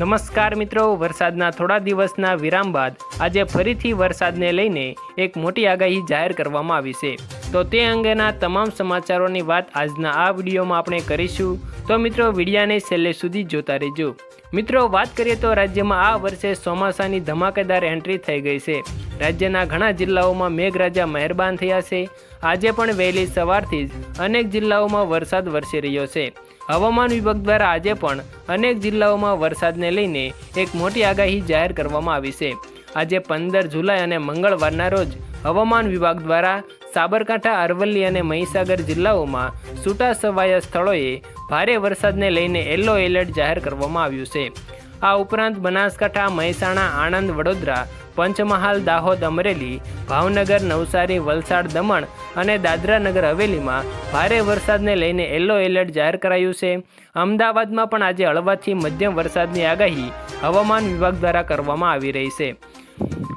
નમસ્કાર મિત્રો, વરસાદના થોડા દિવસના વિરામ બાદ આજે ફરીથી વરસાદને લઈને એક મોટી આગાહી જાહેર કરવામાં આવી છે. તો તે અંગેના તમામ સમાચારોની વાત આજના આ વિડીયોમાં આપણે કરીશું. તો મિત્રો, વિડીયાને છેલ્લે સુધી જોતા રહેજો. મિત્રો, વાત કરીએ તો રાજ્યમાં આ વર્ષે ચોમાસાની ધમાકેદાર એન્ટ્રી થઈ ગઈ છે. રાજ્યના ઘણા જિલ્લાઓમાં મેઘરાજા મહેરબાન થયા છે. આજે પણ વહેલી સવારથી જ અનેક જિલ્લાઓમાં વરસાદ વરસી રહ્યો છે. હવામાન વિભાગ દ્વારા આજે પણ અનેક જિલ્લાઓમાં વરસાદને લઈને એક મોટી આગાહી જાહેર કરવામાં આવી છે. આજે પંદર જુલાઈ અને મંગળવારના રોજ હવામાન વિભાગ દ્વારા સાબરકાંઠા, અરવલ્લી અને મહીસાગર જિલ્લાઓમાં છૂટા છવાયા સ્થળોએ ભારે વરસાદને લઈને યલો એલર્ટ જાહેર કરવામાં આવ્યું છે. આ ઉપરાંત બનાસકાંઠા, મહેસાણા, આણંદ, વડોદરા પંચમહાલ, દાહોદ, અમરેલી, ભાવનગર, નવસારી, વલસાડ, દમણ અને દાદરા નગર હવેલીમાં ભારે વરસાદને લઈને યલો એલર્ટ જાહેર કરાયું છે. અમદાવાદમાં પણ આજે હળવાથી મધ્યમ વરસાદની આગાહી હવામાન વિભાગ દ્વારા કરવામાં આવી રહી છે.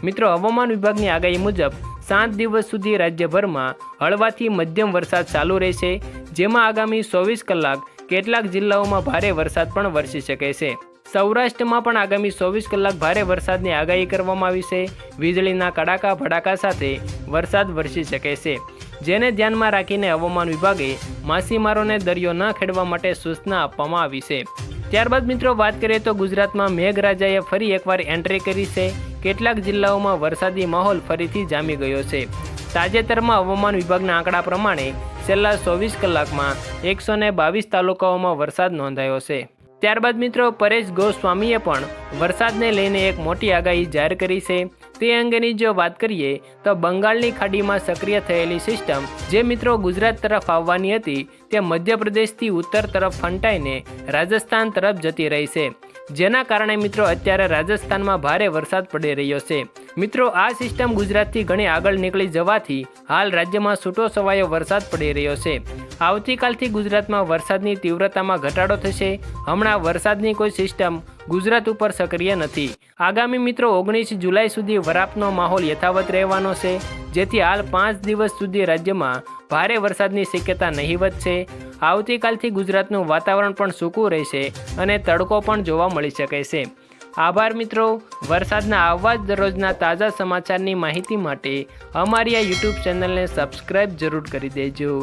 મિત્રો, હવામાન વિભાગની આગાહી મુજબ સાત દિવસ સુધી રાજ્યભરમાં હળવાથી મધ્યમ વરસાદ ચાલુ રહેશે, જેમાં આગામી ચોવીસ કલાક કેટલાક જિલ્લાઓમાં ભારે વરસાદ પણ વરસી શકે છે. સૌરાષ્ટ્રમાં પણ આગામી ચોવીસ કલાક ભારે વરસાદની આગાહી કરવામાં આવી છે. વીજળીના કડાકા ભડાકા સાથે વરસાદ વરસી શકે છે. જેને ધ્યાનમાં રાખીને હવામાન વિભાગે માછીમારોને દરિયો ન ખેડવા માટે સૂચના આપવામાં આવી છે. ત્યારબાદ મિત્રો વાત કરીએ તો ગુજરાતમાં મેઘરાજાએ ફરી એકવાર એન્ટ્રી કરી છે. કેટલાક જિલ્લાઓમાં વરસાદી માહોલ ફરીથી જામી ગયો છે. તાજેતરમાં હવામાન વિભાગના આંકડા પ્રમાણે છેલ્લા ચોવીસ કલાકમાં એકસો બાવીસ તાલુકાઓમાં વરસાદ નોંધાયો છે. ત્યારબાદ મિત્રો પરેશ ગોસ્વામીએ પણ વરસાદને લઈને એક મોટી આગાહી જાહેર કરી છે. તે અંગેની જો વાત કરીએ, તો બંગાળની ખાડીમાં સક્રિય થયેલી સિસ્ટમ જે મિત્રો ગુજરાત તરફ આવવાની હતી, તે મધ્યપ્રદેશથી ઉત્તર તરફ ફંટાઈને રાજસ્થાન તરફ જતી રહી છે. જેના કારણે મિત્રો અત્યારે રાજસ્થાનમાં ભારે વરસાદ પડી રહ્યો છે. મિત્રો, આ સિસ્ટમ ગુજરાતથી ઘણી આગળ નીકળી જવાથી હાલ રાજ્યમાં છૂટો છવાયો વરસાદ પડી રહ્યો છે. આવતીકાલથી ગુજરાતમાં વરસાદની તીવ્રતામાં ઘટાડો થશે. હમણાં વરસાદની કોઈ સિસ્ટમ ગુજરાત ઉપર સક્રિય નથી. આગામી મિત્રો, ઓગણીસ જુલાઈ સુધી વરાપનો માહોલ યથાવત રહેવાનો છે, જેથી હાલ પાંચ દિવસ સુધી રાજ્યમાં ભારે વરસાદની શક્યતા નહીવત છે. આવતીકાલથી ગુજરાતનું વાતાવરણ પણ સૂકું રહેશે અને તડકો પણ જોવા મળી શકે છે. આભાર મિત્રો, વરસાદના આવવા જ દરરોજના તાજા સમાચારની માહિતી માટે અમારી આ યુટ્યુબ ચેનલને સબસ્ક્રાઈબ જરૂર કરી દેજો.